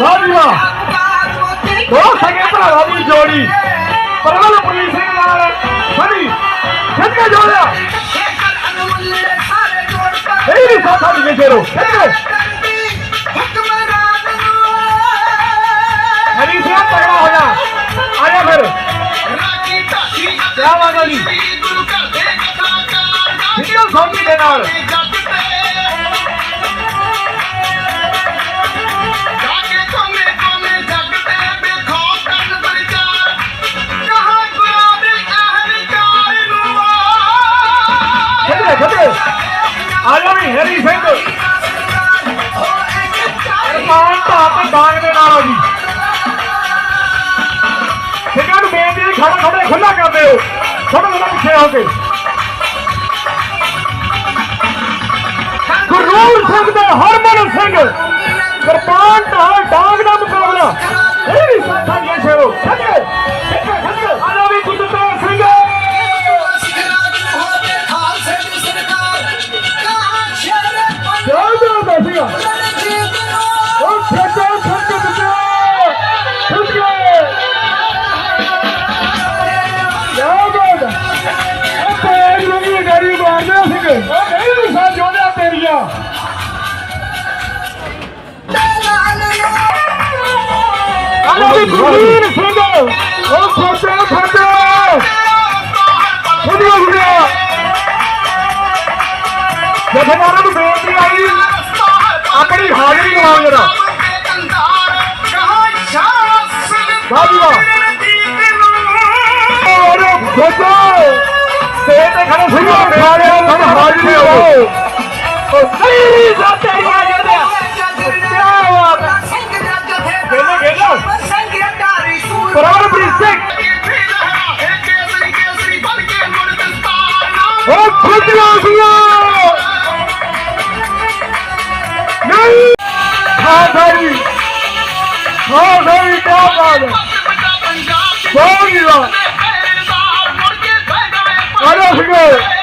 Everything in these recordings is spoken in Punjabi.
ਵਾਹ ਦੋ ਸਕੇ ਭਰਾਵਾਂ ਦੀ ਜੋੜੀ। ਪਰਮਲ ਪੁਲਿਸ ਸਿੰਘ ਨਾਲ ਸਨੀ ਖਿੱਚ ਕੇ ਜੋੜਿਆ। ਇਹ ਵੀ ਸਾਥਾ ਦੀ ਜੇਰੋ ਕੇ। ਹਰੀ ਸਿੰਘ ਤਗੜਾ ਹੋ ਜਾ। ਆ ਜਾ ਫਿਰ। ਕਿਆ ਬਾਤ ਹੈ ਜੀ। ਵੀਡੀਓ ਸੌਂਗੀ ਦੇ ਨਾਲ। ਜਾ ਵੀ ਸਿੰਘ ਮਾਨ ਤਾਂ ਬਾਗ ਦੇ ਨਾਲ ਜੀ। ਸਿੰਘਾਂ ਨੂੰ ਬੇਨਤੀ ਹੈ ਖੜੇ ਖੁੱਲਾ ਕਰਦੇ ਹੋ। ਥੋੜਾ ਥੋੜਾ ਪਿੱਛੇ ਹੋ ਕੇ। ਗੁਰਨੂਰ ਸਿੰਘ ਤੇ ਹਰਮਨ ਸਿੰਘ। ਕਿਰਪਾਨ ਢਾਲ ਡਾਂਗ ਦਾ ਮੁਕਾਬਲਾ। ਇਹ ਵੀ ਸਾਥਾਂ ਦੀਆਂ ਸ਼ੇਰੋ ਖੱਜੇ ਖੱਜੇ ਆਲਾ ਗੁਰਵੀਰ ਸਿੰਘ ਉਹ ਖੋਟੇ ਖੱਜੇ ਵਧੀਆ ਵਧੀਆ ਜਥੇਦਾਰਾਂ ਨੂੰ ਬੇਨਤੀ ਆਈ ਆਪਣੀ ਹਾਜ਼ਰੀ ਲਵਾਓ ਜਰਾ ਵਾਹ ਜੀ ਵਾਹ ਅਰੇ ਖੋਟੇ ਤੇ ਤੇ ਖੜੇ ਸੀ ਹਾਜ਼ਰੀ ਲਵਾਓ ਉਹ ਨਹੀਂ ਜਾ ਤੇਰੀ ਪਰਮਪ੍ਰੀਤ ਸਿੰਘ। ਉਹ ਖੁੱਡੀਆਂ ਸੀਆਂ। ਨਹੀਂ। ਹਾਂ ਭਾਈ। ਹਾਂ ਭਾਈ ਕੀ ਬਾਤ ਹੈ। ਵਾਹ ਆਜੋ ਸਿੰਘੋ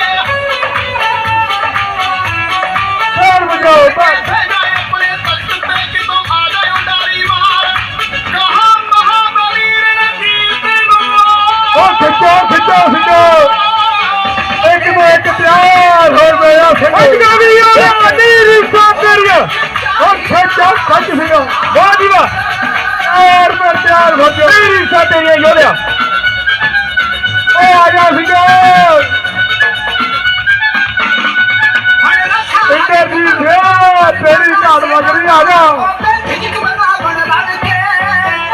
ਖਿੱਚੋ ਖਿੱਚੋ ਖਿੱਚੋ। ਇੱਕ ਮੋ ਇੱਕ ਪਿਆਰ ਹੋ ਗਿਆ ਸਿੰਘ ਵੀ ਉਹ ਨੀਰੀ ਸਾਤਰੀਆ ਉਹ ਖਿੱਚੋ ਖਿੱਚ ਸਿੰਘੋ ਵਾਹ ਜੀ ਵਾਹ। ਪਿਆਰ ਪਰ ਪਿਆਰ ਹੋ ਗਿਆ। ਨੀਰੀ ਸਾਤਰੀਆ ਯੋਧਿਆ ਉਹ ਆ ਜਾ ਸਿੰਘੋ ਇੰਦਰ ਜੀ ਤੇਰੀ ਝਾੜ ਲੱਗ ਰਹੀ ਆ ਜਾ।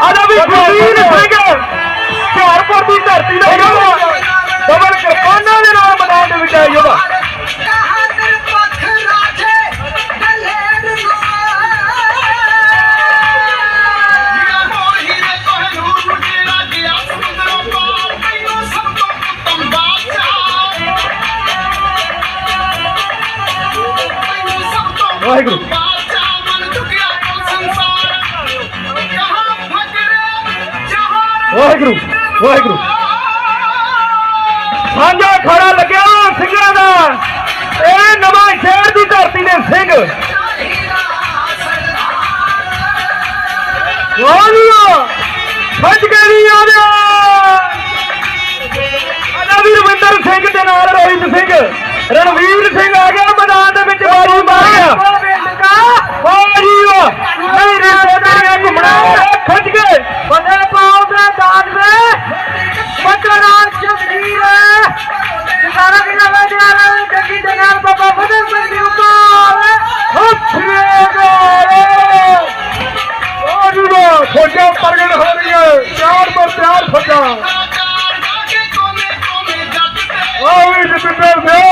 ਆ ਜਾ ਵੀ ਗੁਰਵੀਰ ਸਿੰਘ ਹੁਸ਼ਿਆਰਪੁਰ ਦੀ ਧਰਤੀ ਦਾ ਯੋਧਾ ਡਬਲ ਕਿਰਪਾਨਾਂ ਦੇ ਨਾਲ ਮੈਦਾਨ ਦੇ ਵਿੱਚ ਆਇਆ ਯੋਧਾ। ਵਾਹਿਗੁਰੂ। ਵਾਹਿਗੁਰੂ। ਵਾਹਿਗੁਰੂ। ਸਾਂਝਾ ਖੜਾ ਲੱਗਿਆ ਸਿੰਘਾਂ ਦਾ। ਇਹ ਨਵਾਂ ਸ਼ਹਿਰ ਦੀ ਧਰਤੀ ਦੇ ਸਿੰਘ। ਵਾਹਿਗੁਰੂ। ਫੱਜ ਕੇ ਨਹੀਂ ਆ ਪਿਆਰ ਉਹ ਵੀ ਜਤਿੰਦਰ ਸਿੰਘ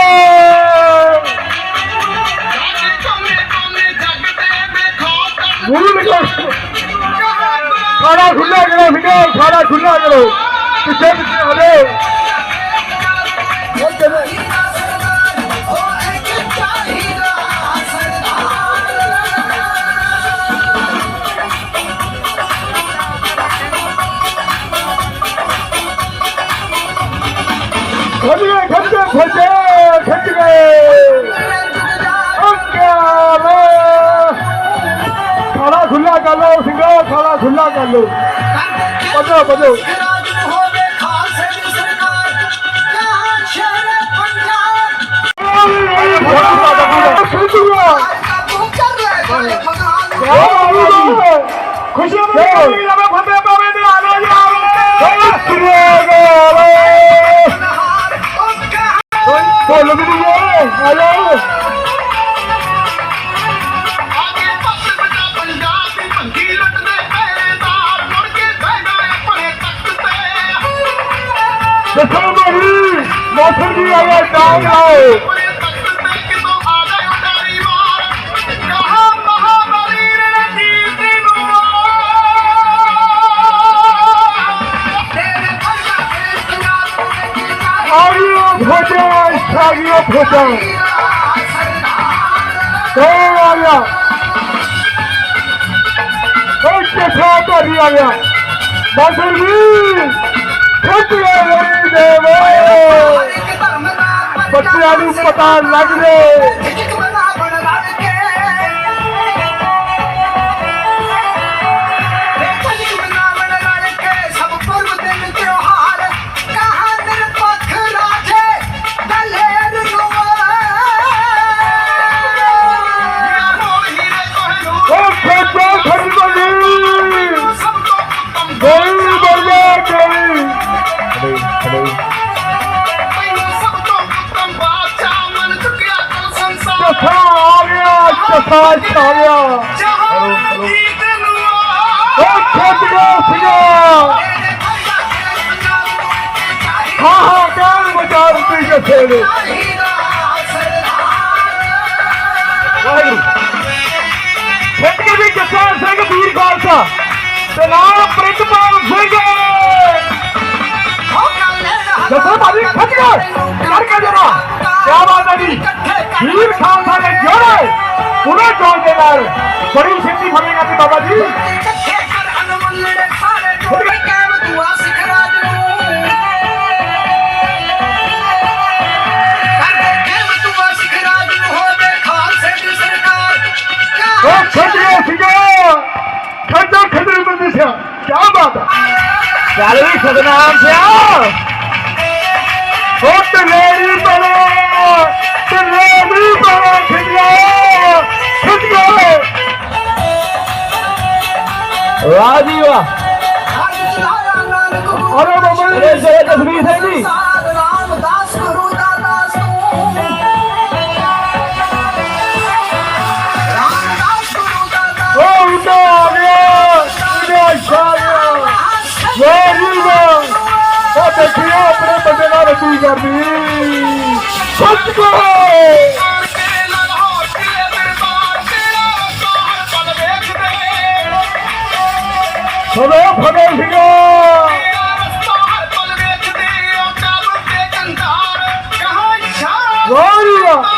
ਗੁਰੂ ਨਿਕਲ ਸਾਰਾ ਖੁੱਲਾ ਕਰੋ ਸਾਰਾ ਖੁੱਲਾ ਕਰੋ ਪਿੱਛੇ ਪਿੱਛੇ ਹਟੋ ਖਾਲਾ ਖੁੱਲਾ ਕਰ ਲੋ ਵਧੋ ਵਧੋ ਖੁਸ਼ੀ ਮੇਰੀ ਲਵੇ ਫੰਦੇ ਪਾਵੇ ਤੇ ਆ ਲੋ ਜੀ ਬੋਲ ਵੀ ਨਹੀਂ ਆਇਆ। ਡਾਂਗ ਲਾਓ ਆ ਗਿਆ ਕੋਈ ਕਿਥਾ ਧਰੀ ਆ ਗਿਆ ਬਾਸਰ ਜੀ ਖੁੱਟ ਗਏ ਮੇਰੀ ਦੇਵ ਬੱਚਿਆਂ ਨੂੰ ਪਤਾ ਲੱਗ ਜੇ। ਉਹ ਗਿਆ ਚਸਾ ਆ ਗਿਆ ਉਹ ਖੁੱਟ ਗਿਆ ਸੀਗਾ ਹਾਂ ਹਾਂ ਕਾਲ ਬਚਾ ਦਿੱਤੀ ਜੱਥੇ ਨੇ ਵਾਹਿਗੁਰੂ। ਖੁੱਟ ਕੇ ਵੀ ਜੱਸਾ ਸਿੰਘ ਵੀਰ ਖਾਲਸਾ ਤੇ ਨਾਲ ਪ੍ਰਿਤਪਾਲ ਸਿੰਘ ਜੱਸਾ ਭਾਜੀ ਖੱਟ ਗਿਆ ਕਰਕੇ ਜਰਾ ਕੀ ਬਾਤ ਹੈ ਜੀ? ਵੀਰ ਖਾਲਸਾ ਦੇ ਜੋੜੇ। ਪੂਰੇ ਜੋੜ ਦੇ ਨਾਲ ਬੜੀ ਸਿੱਧੀ ਫੜੇਗਾ ਤੇ ਬਾਬਾ ਜੀ। ਉਹ ਸੀਗਾ। ਖੱਟਾ ਖੱਟੇ ਬਾਤ ਹੈ ਚੱਲ ਵੀ ਸਤਨਾਮ ਸਿਆ। ਉਹ ਤੇਰੀ ਬਣਾ। ਤੇਰੀ ਬਣਾ ਖਿੱਚਿਆ ਵਾਹ ਜੀ। ਵਾਹ ਅਰੇ ਬਾਬਾ ਜੀ। ਜੈ। ਜਸਵੀਰ ਸਿੰਘ ਜੀ ਆਪਣੇ ਬੰਦੇ ਨਾਲ ਰੱਬੀ ਕਰਦੀ ਸੱਚ ਕੋ ਸਦਾ ਫੜੇ ਸੀਗਾ ਵਾਹ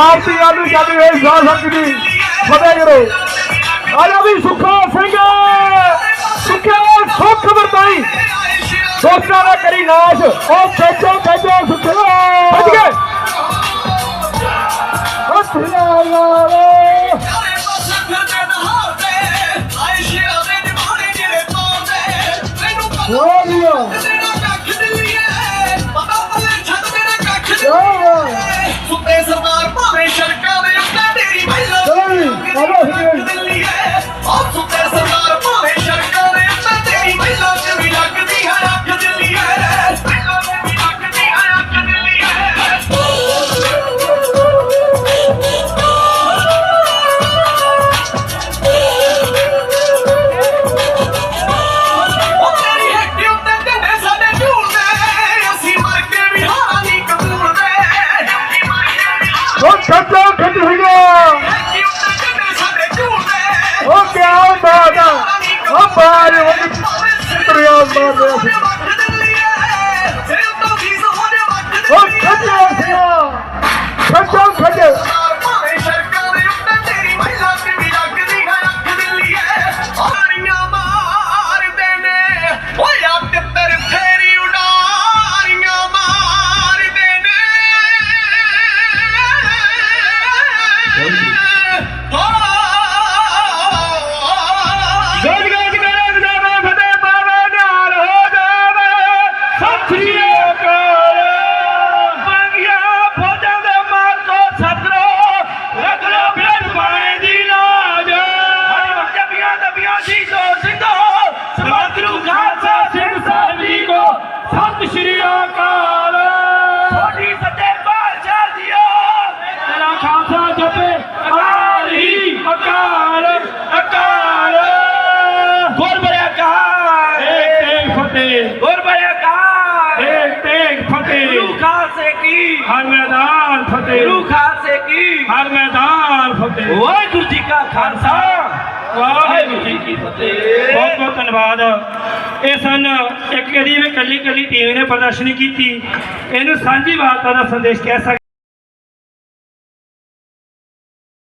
ਖੱਟੋ ਖੱਟੋ ਸਮਾਪਤੀ ਆਲੂ ਜਾਂਦੀ ਹੋਈ ਸਾਹ ਸੰਗ ਦੀ। ਫਤਿਹ ਕਰੋ। ਆਜਾ ਵੀ ਸੁੱਖਾ ਸਿੰਘ। ਸੁੱਖੇ ਸੁੱਖ ਵਰਤਾਈ। ਦੋਸਤਾਂ ਦਾ ਕਰੀ ਨਾਸ਼। ਉਹ ਖੇਚੋ ਹਾਰਾਂ ਉਹ ਖੇਚੋ ਖੇਚ ਸੀਗਾ ਹੱਡੀ ਉਹ ਕਿਆ ਬਾਤ ਆ। ਉਹ ਬਾਜ ਉਹ ਤਰਿਆ ਮਾਰਦੇ ਅਸੀਂ ਉਹ ਫਤਿਹ। ਗੁਰੂ ਖਾਲਸੇ ਕੀ। ਹਰ ਮੈਦਾਨ ਫਤਿਹ। ਵਾਹਿਗੁਰੂ ਜੀ ਕਾ ਖਾਲਸਾ। ਵਾਹਿਗੁਰੂ ਜੀ ਕੀ ਫਤਿਹ। ਬਹੁਤ ਬਹੁਤ ਧੰਨਵਾਦ। ਇਹ ਸਨ ਇੱਕ ਇਹਦੀ ਵੀ ਕੱਲੀ ਕੱਲੀ ਟੀਮ ਨੇ ਪ੍ਰਦਰਸ਼ਨੀ ਕੀਤੀ। ਇਹਨੂੰ ਸਾਂਝੀ ਵਾਰਤਾ ਦਾ ਸੰਦੇਸ਼ ਕਹਿ ਸਕਦੇ